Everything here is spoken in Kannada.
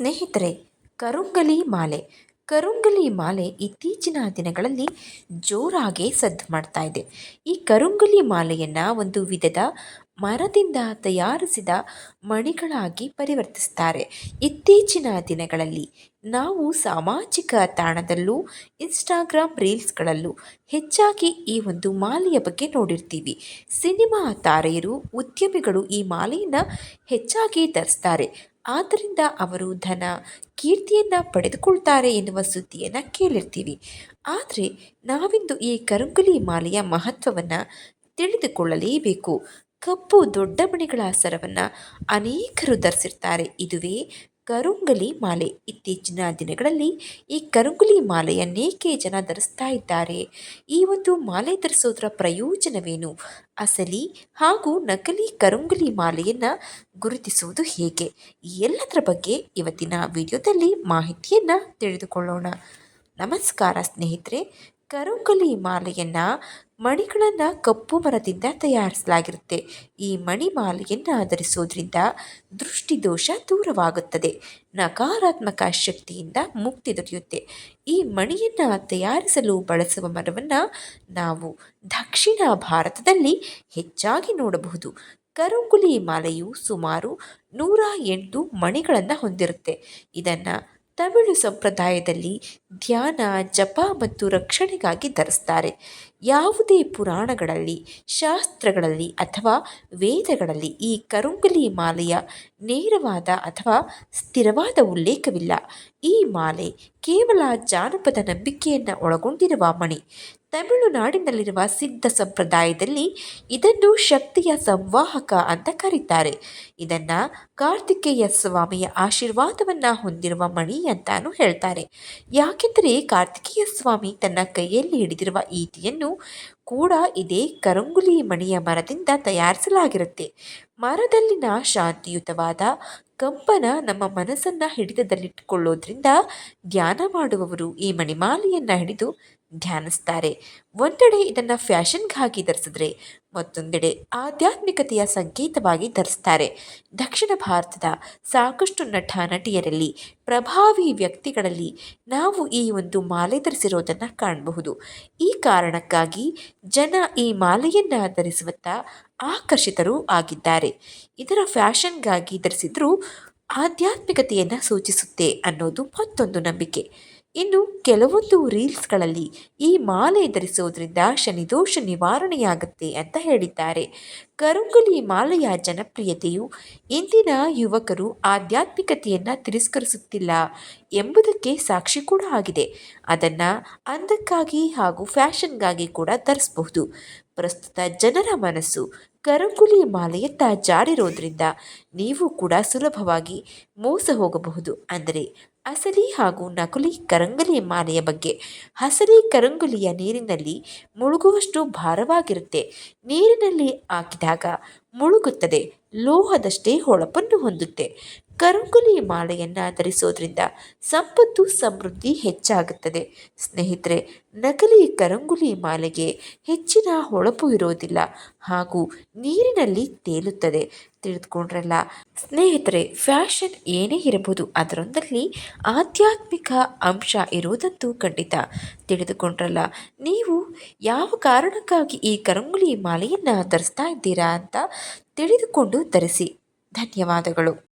ಸ್ನೇಹಿತರೆ, ಕರುಂಗಲಿ ಮಾಲೆ. ಕರುಂಗಲಿ ಮಾಲೆ ಇತ್ತೀಚಿನ ದಿನಗಳಲ್ಲಿ ಜೋರಾಗಿ ಸದ್ದು ಮಾಡ್ತಾ ಇದೆ. ಈ ಕರುಂಗಲಿ ಮಾಲೆಯನ್ನು ಒಂದು ವಿಧದ ಮರದಿಂದ ತಯಾರಿಸಿದ ಮಣಿಗಳಾಗಿ ಪರಿವರ್ತಿಸ್ತಾರೆ. ಇತ್ತೀಚಿನ ದಿನಗಳಲ್ಲಿ ನಾವು ಸಾಮಾಜಿಕ ತಾಣದಲ್ಲೂ, ಇನ್ಸ್ಟಾಗ್ರಾಮ್ ರೀಲ್ಸ್ಗಳಲ್ಲೂ ಹೆಚ್ಚಾಗಿ ಈ ಒಂದು ಮಾಲೆಯ ಬಗ್ಗೆ ನೋಡಿರ್ತೀವಿ. ಸಿನಿಮಾ ತಾರೆಯರು, ಉದ್ಯಮಿಗಳು ಈ ಮಾಲೆಯನ್ನು ಹೆಚ್ಚಾಗಿ ಧರಿಸ್ತಾರೆ. ಆದ್ದರಿಂದ ಅವರು ಧನ, ಕೀರ್ತಿಯನ್ನು ಪಡೆದುಕೊಳ್ತಾರೆ ಎನ್ನುವ ಸುದ್ದಿಯನ್ನು ಕೇಳಿರ್ತೀವಿ. ಆದರೆ ನಾವಿಂದು ಈ ಕರುಂಗುಲಿ ಮಾಲೆಯ ಮಹತ್ವವನ್ನು ತಿಳಿದುಕೊಳ್ಳಲೇಬೇಕು. ಕಪ್ಪು ದೊಡ್ಡ ಮಣಿಗಳ ಸರವನ್ನು ಅನೇಕರು ಧರಿಸಿರ್ತಾರೆ. ಇದುವೇ ಕರುಂಗಲಿ ಮಾಲೆ. ಇತ್ತೀಚಿನ ದಿನಗಳಲ್ಲಿ ಈ ಕರುಂಗಲಿ ಮಾಲೆಯನ್ನೇಕೆ ಜನ ಧರಿಸ್ತಾ ಇದ್ದಾರೆ? ಈ ಒಂದು ಮಾಲೆ ಧರಿಸೋದರ ಪ್ರಯೋಜನವೇನು? ಅಸಲಿ ಹಾಗೂ ನಕಲಿ ಕರುಂಗುಲಿ ಮಾಲೆಯನ್ನು ಗುರುತಿಸುವುದು ಹೇಗೆ? ಈ ಎಲ್ಲದರ ಬಗ್ಗೆ ಇವತ್ತಿನ ವಿಡಿಯೋದಲ್ಲಿ ಮಾಹಿತಿಯನ್ನು ತಿಳಿದುಕೊಳ್ಳೋಣ. ನಮಸ್ಕಾರ ಸ್ನೇಹಿತರೆ, ಕರುಂಗಲಿ ಮಾಲೆಯನ್ನು ಮಣಿಗಳನ್ನು ಕಪ್ಪು ಮರದಿಂದ ತಯಾರಿಸಲಾಗಿರುತ್ತೆ. ಈ ಮಣಿಮಾಲೆಯನ್ನು ಧರಿಸೋದ್ರಿಂದ ದೃಷ್ಟಿದೋಷ ದೂರವಾಗುತ್ತದೆ. ನಕಾರಾತ್ಮಕ ಶಕ್ತಿಯಿಂದ ಮುಕ್ತಿ ದೊರೆಯುತ್ತೆ. ಈ ಮಣಿಯನ್ನು ತಯಾರಿಸಲು ಬಳಸುವ ಮರವನ್ನು ನಾವು ದಕ್ಷಿಣ ಭಾರತದಲ್ಲಿ ಹೆಚ್ಚಾಗಿ ನೋಡಬಹುದು. ಕರುಂಗುಲಿ ಮಾಲೆಯು ಸುಮಾರು ನೂರ ಎಂಟು ಮಣಿಗಳನ್ನು ಹೊಂದಿರುತ್ತೆ. ಇದನ್ನು ತಮಿಳು ಸಂಪ್ರದಾಯದಲ್ಲಿ ಧ್ಯಾನ, ಜಪ ಮತ್ತು ರಕ್ಷಣೆಗಾಗಿ ಧರಿಸ್ತಾರೆ. ಯಾವುದೇ ಪುರಾಣಗಳಲ್ಲಿ, ಶಾಸ್ತ್ರಗಳಲ್ಲಿ ಅಥವಾ ವೇದಗಳಲ್ಲಿ ಈ ಕರುಂಗಲಿ ಮಾಲೆಯ ನೇರವಾದ ಅಥವಾ ಸ್ಥಿರವಾದ ಉಲ್ಲೇಖವಿಲ್ಲ. ಈ ಮಾಲೆ ಕೇವಲ ಜಾನಪದ ನಂಬಿಕೆಯನ್ನು ಒಳಗೊಂಡಿರುವ ಮಣಿ. ತಮಿಳುನಾಡಿನಲ್ಲಿರುವ ಸಿದ್ಧ ಸಂಪ್ರದಾಯದಲ್ಲಿ ಇದನ್ನು ಶಕ್ತಿಯ ಸಂವಾಹಕ ಅಂತ ಕರೀತಾರೆ. ಇದನ್ನು ಕಾರ್ತಿಕೇಯ ಸ್ವಾಮಿಯ ಆಶೀರ್ವಾದವನ್ನು ಹೊಂದಿರುವ ಮಣಿ ಅಂತಾನು ಹೇಳ್ತಾರೆ. ಯಾಕೆಂದರೆ ಕಾರ್ತಿಕೇಯ ಸ್ವಾಮಿ ತನ್ನ ಕೈಯಲ್ಲಿ ಹಿಡಿದಿರುವ ಈತಿಯನ್ನು ಕೂಡ ಇದೇ ಕರಂಗುಲಿ ಮಣಿಯ ಮರದಿಂದ ತಯಾರಿಸಲಾಗಿರುತ್ತೆ. ಮರದಲ್ಲಿನ ಶಾಂತಿಯುತವಾದ ಕಂಪನ ನಮ್ಮ ಮನಸ್ಸನ್ನು ಹಿಡಿತದಲ್ಲಿಟ್ಟುಕೊಳ್ಳೋದ್ರಿಂದ ಧ್ಯಾನ ಮಾಡುವವರು ಈ ಮಣಿಮಾಲೆಯನ್ನು ಹಿಡಿದು ಧ್ಯಾನಿಸ್ತಾರೆ. ಒಂದೆಡೆ ಇದನ್ನು ಫ್ಯಾಷನ್ಗಾಗಿ ಧರಿಸಿದ್ರೆ ಮತ್ತೊಂದೆಡೆ ಆಧ್ಯಾತ್ಮಿಕತೆಯ ಸಂಕೇತವಾಗಿ ಧರಿಸ್ತಾರೆ. ದಕ್ಷಿಣ ಭಾರತದ ಸಾಕಷ್ಟು ನಟ ನಟಿಯರಲ್ಲಿ, ಪ್ರಭಾವಿ ವ್ಯಕ್ತಿಗಳಲ್ಲಿ ನಾವು ಈ ಒಂದು ಮಾಲೆ ಧರಿಸಿರೋದನ್ನು ಕಾಣಬಹುದು. ಈ ಕಾರಣಕ್ಕಾಗಿ ಜನ ಈ ಮಾಲೆಯನ್ನು ಧರಿಸುವತ್ತ ಆಕರ್ಷಿತರೂ ಆಗಿದ್ದಾರೆ. ಇದರ ಫ್ಯಾಷನ್ಗಾಗಿ ಧರಿಸಿದ್ರೂ ಆಧ್ಯಾತ್ಮಿಕತೆಯನ್ನು ಸೂಚಿಸುತ್ತೆ ಅನ್ನೋದು ಮತ್ತೊಂದು ನಂಬಿಕೆ. ಇನ್ನು ಕೆಲವೊಂದು ರೀಲ್ಸ್ಗಳಲ್ಲಿ ಈ ಮಾಲೆ ಧರಿಸೋದ್ರಿಂದ ಶನಿದೋಷ ನಿವಾರಣೆಯಾಗುತ್ತೆ ಅಂತ ಹೇಳಿದ್ದಾರೆ. ಕರುಂಗುಲಿ ಮಾಲೆಯ ಜನಪ್ರಿಯತೆಯು ಇಂದಿನ ಯುವಕರು ಆಧ್ಯಾತ್ಮಿಕತೆಯನ್ನು ತಿರಸ್ಕರಿಸುತ್ತಿಲ್ಲ ಎಂಬುದಕ್ಕೆ ಸಾಕ್ಷಿ ಕೂಡ ಆಗಿದೆ. ಅದನ್ನು ಅಂದಕ್ಕಾಗಿ ಹಾಗೂ ಫ್ಯಾಷನ್ಗಾಗಿ ಕೂಡ ಧರಿಸಬಹುದು. ಪ್ರಸ್ತುತ ಜನರ ಮನಸ್ಸು ಕರಂಗುಲಿ ಮಾಲೆಯತ್ತ ಜಾರಿರೋದ್ರಿಂದ ನೀವು ಕೂಡ ಸುಲಭವಾಗಿ ಮೋಸ ಹೋಗಬಹುದು. ಅಂದರೆ ಅಸಲಿ ಹಾಗೂ ನಕಲಿ ಕರಂಗಲಿ ಮಾಲೆಯ ಬಗ್ಗೆ. ಹಸಲಿ ಕರಂಗುಲಿಯ ನೀರಿನಲ್ಲಿ ಮುಳುಗುವಷ್ಟು ಭಾರವಾಗಿರುತ್ತೆ. ನೀರಿನಲ್ಲಿ ಹಾಕಿದಾಗ ಮುಳುಗುತ್ತದೆ, ಲೋಹದಷ್ಟೇ ಹೊಳಪನ್ನು ಹೊಂದುತ್ತೆ. ಕರಂಗುಲಿ ಮಾಲೆಯನ್ನು ಧರಿಸೋದ್ರಿಂದ ಸಂಪತ್ತು, ಸಮೃದ್ಧಿ ಹೆಚ್ಚಾಗುತ್ತದೆ. ಸ್ನೇಹಿತರೆ, ನಕಲಿ ಕರಂಗುಲಿ ಮಾಲೆಗೆ ಹೆಚ್ಚಿನ ಹೊಳಪು ಇರೋದಿಲ್ಲ ಹಾಗೂ ನೀರಿನಲ್ಲಿ ತೇಲುತ್ತದೆ. ತಿಳಿದುಕೊಂಡ್ರಲ್ಲ? ಸ್ನೇಹಿತರೆ, ಫ್ಯಾಷನ್ ಏನೇ ಇರಬಹುದು, ಅದರೊಂದಲ್ಲಿ ಆಧ್ಯಾತ್ಮಿಕ ಅಂಶ ಇರುವುದಂತೂ ಖಂಡಿತ. ತಿಳಿದುಕೊಂಡ್ರಲ್ಲ? ನೀವು ಯಾವ ಕಾರಣಕ್ಕಾಗಿ ಈ ಕರಂಗುಲಿ ಮಾಲೆಯನ್ನು ಧರಿಸ್ತಾ ಇದ್ದೀರಾ ಅಂತ ತಿಳಿದುಕೊಂಡು ಧರಿಸಿ. ಧನ್ಯವಾದಗಳು.